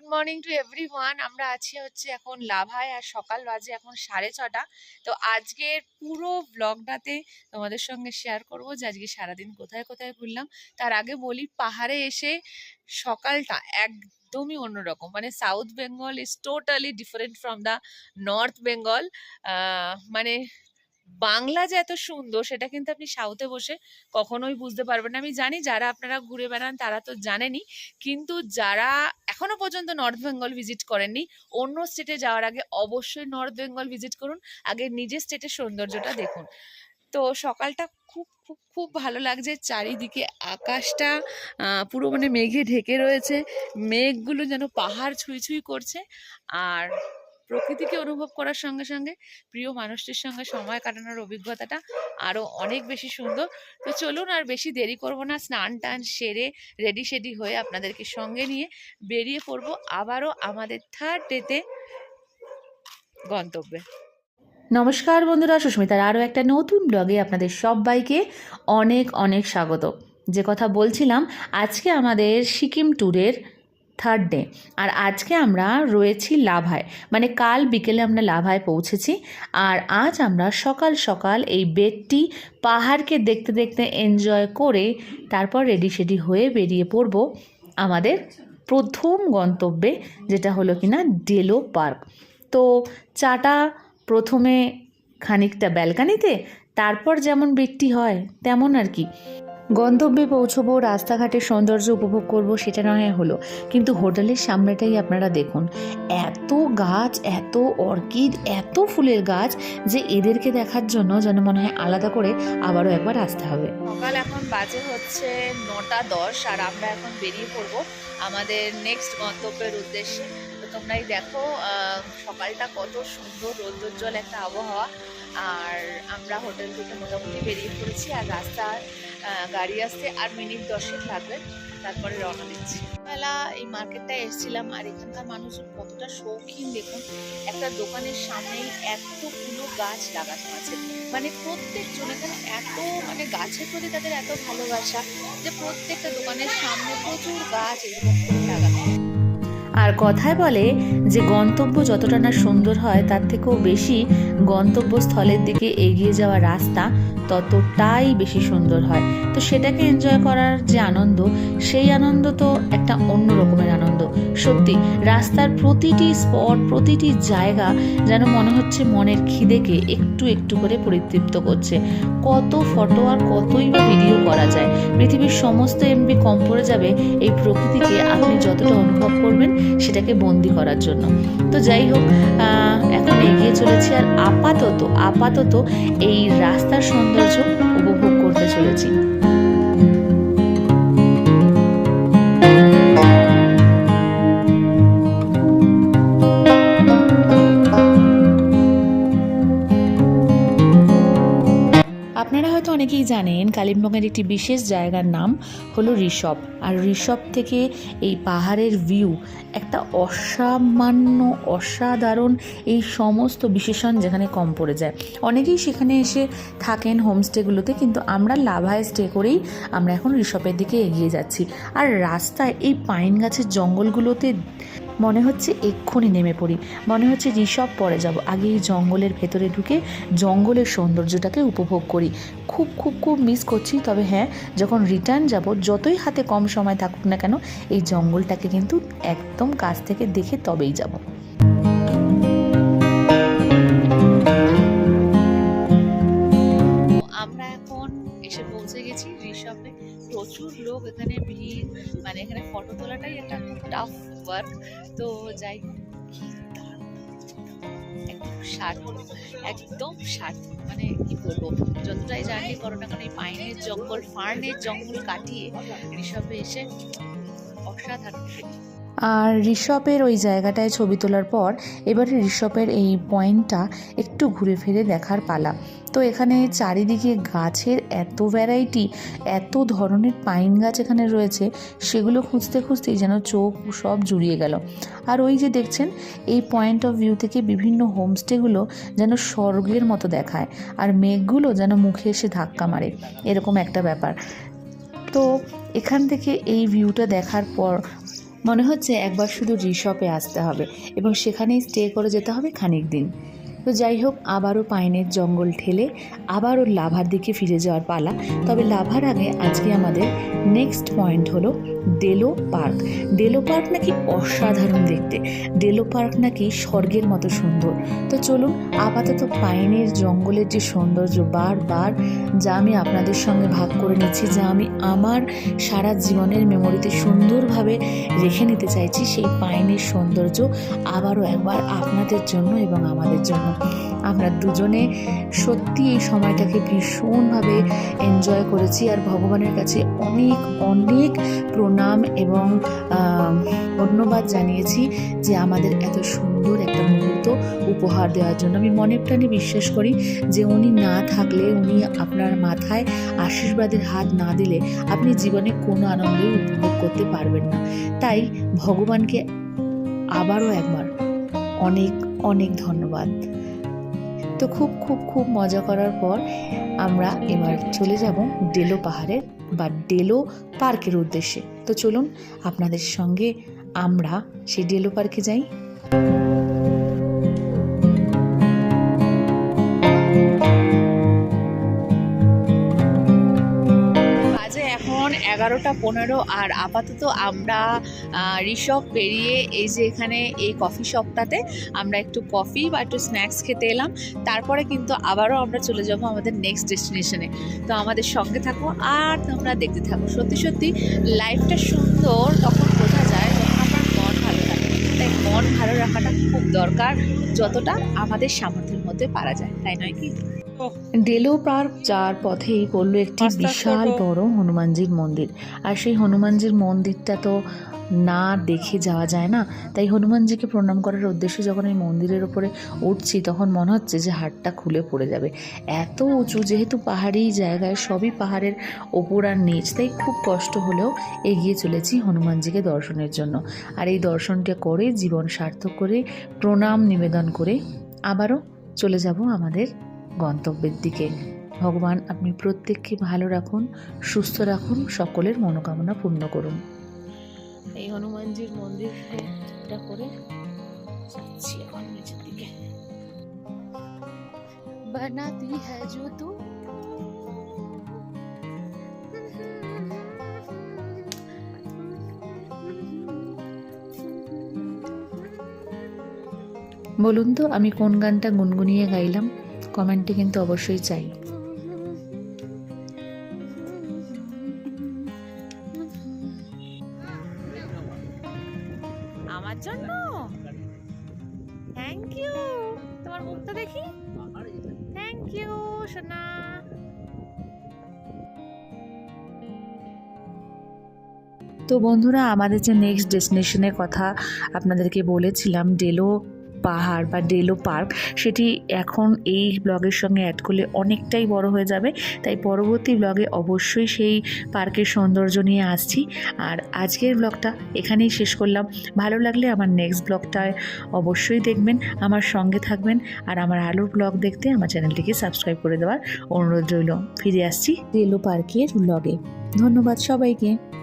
Good morning to everyone আমরা আছি হচ্ছে এখন লাভায় আর সকাল বাজে এখন সাড়ে ছটা। তো আজকের পুরো ব্লগটাতে তোমাদের সঙ্গে শেয়ার করব যে আজকে সারাদিন কোথায় কোথায় ঘুরলাম। তার আগে বলি, পাহাড়ে এসে সকালটা একদমই অন্যরকম। মানে south Bengal is totally different from the north Bengal মানে বাংলা যে এত সুন্দর, সেটা কিন্তু আপনি সাউথে বসে কখনোই বুঝতে পারবেন না। আমি জানি যারা আপনারা ঘুরে বেড়ান, তারা তো জানেনই। কিন্তু যারা এখনও পর্যন্ত নর্থ বেঙ্গল ভিজিট করেননি, অন্য স্টেটে যাওয়ার আগে অবশ্যই নর্থ বেঙ্গল ভিজিট করুন। আগে নিজের স্টেটের সৌন্দর্যটা দেখুন। তো সকালটা খুব খুব খুব ভালো লাগছে। চারিদিকে আকাশটা পুরো মানে মেঘে ঢেকে রয়েছে। মেঘগুলো যেন পাহাড় ছুঁই ছুঁই করছে। আর প্রকৃতিকে অনুভব করার সঙ্গে সঙ্গে প্রিয় মানুষটির সঙ্গে সময় কাটানোর অভিজ্ঞতাটা আরও অনেক বেশি সুন্দর। তো চলুন আর বেশি দেরি করব না। স্নান টান সেরে রেডি সেডি হয়ে আপনাদেরকে সঙ্গে নিয়ে বেরিয়ে পড়ব আবারও আমাদের থার্ড ডেতে গন্তব্যে। নমস্কার বন্ধুরা, সুস্মিতার আরও একটা নতুন ব্লগে আপনাদের সবাইকে অনেক অনেক স্বাগত। যে কথা বলছিলাম, আজকে আমাদের সিকিম ট্যুরের থার্ড ডে আর আজকে আমরা রয়েছি লাভায়। মানে কাল বিকেলে আমরা লাভায় পৌঁছেছি। আর আজ আমরা সকাল সকাল এই বেডটি পাহাড়কে দেখতে দেখতে এনজয় করে তারপর রেডি সেডি হয়ে বেরিয়ে পড়ব আমাদের প্রথম গন্তব্যে, যেটা হলো কিনা ডেলো পার্ক তো চাটা প্রথমে খানিকটা ব্যালকানিতে তারপর যেমন বৃষ্টি হয়, তেমন আর কি। গন্তব্যে পৌঁছবো, রাস্তাঘাটের সৌন্দর্য উপভোগ করব, সেটা নয়, হলো। কিন্তু হোটেলের সামনেটাই আপনারা দেখুন। এত গাছ, এত অর্কিড, এত ফুলের গাছ যে এদেরকে দেখার জন্য যেন মনে হয় আলাদা করে আবারও একবার আসতে হবে। সকাল এখন বাজে হচ্ছে নটা দশ আর আমরা এখন বেরিয়ে পড়ব আমাদের নেক্সট গন্তব্যের উদ্দেশ্যে। তো তোমরাই দেখো সকালটা কত সুন্দর রৌদ্রোজ্জ্বল একটা আবহাওয়া। আর আমরা হোটেল থেকে মোটামুটি বেরিয়ে পড়েছি আর রাস্তায় আহ, গাড়ি আসতে আর মিনিট দশেক লাগবে তারপরে রওনা দিচ্ছি। বেলা এই মার্কেটটায় এসেছিলাম আর এখানকার মানুষজন কতটা শৌখিন দেখুন একটা দোকানের সামনেই এতগুলো গাছ লাগানো আছে। মানে প্রত্যেকজন এখানে এত মানে গাছের প্রতি তাদের এত ভালোবাসা যে প্রত্যেকটা দোকানের সামনে প্রচুর গাছ এরকম করে লাগানো। আর কথায় বলে যে গন্তব্য যতটা না সুন্দর হয়, তার থেকেও বেশি গন্তব্যস্থলের দিকে এগিয়ে যাওয়া রাস্তা ততটাই বেশি সুন্দর হয়। তো সেটাকে এনজয় করার যে আনন্দ, সেই আনন্দ তো একটা সত্যি, রাস্তার প্রতিটি স্পট, প্রতিটি জায়গা যেন মনে হচ্ছে মনের খিদেকে একটু একটু করে পরিতৃপ্ত করছে। কত ফটো আর কতই বা ভিডিও করা যায়, পৃথিবীর সমস্ত এমবি কম পড়ে যাবে এই প্রকৃতিকে আপনি যতটা অনুভব করবেন সেটাকে বন্দি করার জন্য। তো যাই হোক এখন এগিয়ে চলেছি আর আপাতত আপাতত এই রাস্তার সৌন্দর্য উপভোগ করতে চলেছি। অনেকেই জানেন কালিম্পংয়ের একটি বিশেষ জায়গার নাম হলো ঋষভ। আর ঋষভ থেকে এই পাহাড়ের ভিউ একটা অসামান্য, অসাধারণ এই সমস্ত বিশেষণ যেখানে কম পড়ে যায়। অনেকেই সেখানে এসে থাকেন হোমস্টেগুলোতে কিন্তু আমরা লাভায় স্টে করেই আমরা এখন ঋষভের দিকে এগিয়ে যাচ্ছি। আর রাস্তায় এই পাইন গাছের জঙ্গলগুলোতে মনে হচ্ছে এক্ষুনি নেমে পড়ি। মনে হচ্ছে ঋষভ পরে যাব। আগে এই জঙ্গলের ভেতরে ঢুকে জঙ্গলের সৌন্দর্যটাকে উপভোগ করি। খুব খুব খুব মিস করছি। তবে হ্যাঁ যখন রিটার্ন যাব, যতই হাতে কম সময় থাকুক না কেন, এই জঙ্গলটাকে কিন্তু একদম কাছ থেকে দেখে তবেই যাব। লোক এখানে ভিড় মানে এখানে ফটো তোলাটাই একটা খুব টাফ ওয়ার্ক তো যাই একদম সার্থক, একদম মানে কি বলব, যতটাই জানি করো না কারণ এই পাইনের জঙ্গল, ফার্নের জঙ্গল কাটিয়ে ঋষভে এসে অসাধারণ। আর ঋষভের ওই জায়গাটায় ছবি তোলার পর এবারে ঋষভের এই পয়েন্টটা একটু ঘুরে ফিরে দেখার পালা। তো এখানে চারিদিকে গাছের এত ভ্যারাইটি এত ধরনের পাইন গাছ এখানে রয়েছে, সেগুলো খুঁজতে খুঁজতেই যেন চোখ সব জুড়িয়ে গেল। আর ওই যে দেখছেন, এই পয়েন্ট অফ ভিউ থেকে বিভিন্ন হোমস্টেগুলো যেন স্বর্গের মতো দেখায়, আর মেঘগুলো যেন মুখে এসে ধাক্কা মারে, এরকম একটা ব্যাপার। তো এখান থেকে এই ভিউটা দেখার পর মনে হচ্ছে একবার শুধু রিসপে আসতে হবে এবং সেখানেই স্টে করে যেতে হবে খানিক দিন। তো যাই হোক, আবারও পাইনের জঙ্গল ঠেলে আবারও লাভার দিকে ফিরে যাওয়ার পালা। তবে লাভার আগে আজকে আমাদের নেক্সট পয়েন্ট হলো ডেলো পার্ক ডেলো পার্ক নাকি অসাধারণ দেখতে। ডেলো পার্ক নাকি স্বর্গের মতো সুন্দর। তো চলুন, আপাতত পাইনের জঙ্গলের যে সৌন্দর্য বারবার, যা আমি আপনাদের সঙ্গে ভাগ করে নিচ্ছি, যা আমি আমার সারা জীবনের মেমোরিতে সুন্দরভাবে রেখে নিতে চাইছি, সেই পাইনের সৌন্দর্য আবারও একবার আপনাদের জন্য এবং আমাদের জন্য আমরা দুজনে সত্যি এই সময়টাকে ভীষণভাবে এনজয় করেছি আর ভগবানের কাছে অনেক অনেক প্রণাম এবং ধন্যবাদ জানিয়েছি যে আমাদের এত সুন্দর একটা মুহূর্ত উপহার দেওয়ার জন্য। আমি মনে প্রাণে বিশ্বাস করি যে উনি না থাকলে, উনি আপনার মাথায় আশীর্বাদের হাত না দিলে আপনি জীবনে কোনো আনন্দই উপভোগ করতে পারবেন না। তাই ভগবানকে আবারও একবার অনেক অনেক ধন্যবাদ। তো খুব খুব খুব মজা করার পর আমরা এবার চলে যাব ডেলো পাহাড়ের বা ডেলো পার্কের উদ্দেশ্যে। তো চলুন আপনাদের সঙ্গে আমরা সেই ডেলো পার্কে যাই। এগারোটা পনেরো আর আপাতত আমরা রিসপ পেরিয়ে এই যে এখানে এই কফি শপটাতে আমরা একটু কফি বা একটু স্ন্যাক্স খেতে এলাম। তারপরে কিন্তু আবারও আমরা চলে যাব আমাদের নেক্সট ডেস্টিনেশনে তো আমাদের সঙ্গে থাকো আর তোমরা দেখতে থাকো। সত্যি সত্যি লাইফটা সুন্দর তখন বোঝা যায় যখন আমার মন ভালো থাকে। তাই মন ভালো রাখাটা খুব দরকার, যতটা আমাদের সামর্থ্যের মধ্যে পারা যায়, তাই নয় কি? ডেলো পার্ক যাওয়ার পথেই পড়ল একটি বিশাল বড় হনুমানজির মন্দির। আর সেই হনুমানজির মন্দিরটা তো না দেখে যাওয়া যায় না। তাই হনুমানজিকে প্রণাম করার উদ্দেশ্যে যখন এই মন্দিরের ওপরে উঠছি তখন মনে হচ্ছে যে হাটটা খুলে পড়ে যাবে। এত উঁচু যেহেতু পাহাড়ি জায়গায় সবই পাহাড়ের ওপর আর নিচ তাই খুব কষ্ট হলেও এগিয়ে চলেছি হনুমানজিকে দর্শনের জন্য। আর এই দর্শনটা করে জীবন সার্থক করে প্রণাম নিবেদন করে আবারও চলে যাব আমাদের গন্তব্যের দিকে। ভগবান আপনি প্রত্যেককে ভালো রাখুন সুস্থ রাখুন সকলের মনোকামনা পূর্ণ করুন। এই হনুমানজির মন্দিরটা করে যাচ্ছি এখন নিচের দিকে। বানাতি হ্যায় জো তু। বলুন তো আমি কোন গানটা গুনগুনিয়ে গাইলাম? কমেন্টে কিন্তু অবশ্যই চাই। আমার জন্য? থ্যাংক ইউ তোমার মুখটা দেখি? থ্যাংক ইউ সোনা। তো বন্ধুরা আমাদের যে নেক্সট ডেস্টিনেশনের কথা আপনাদেরকে বলেছিলাম ডেলো পাহাড় বা ডেলো পার্ক, সেটি এখন এই ব্লগের সঙ্গে অ্যাড করলে অনেকটাই বড় হয়ে যাবে। তাই পরবর্তী ব্লগে অবশ্যই সেই পার্কের সৌন্দর্য নিয়ে আসছি। আর আজকের ব্লগটা এখানেই শেষ করলাম। ভালো লাগলে আমার নেক্সট ব্লগটায় অবশ্যই দেখবেন, আমার সঙ্গে থাকবেন। আর আমার আলোর ব্লগ দেখতে আমার চ্যানেলটিকে সাবস্ক্রাইব করে দেওয়ার অনুরোধ রইল। ফিরে আসছি ডেলো পার্কের ব্লগে ধন্যবাদ সবাইকে।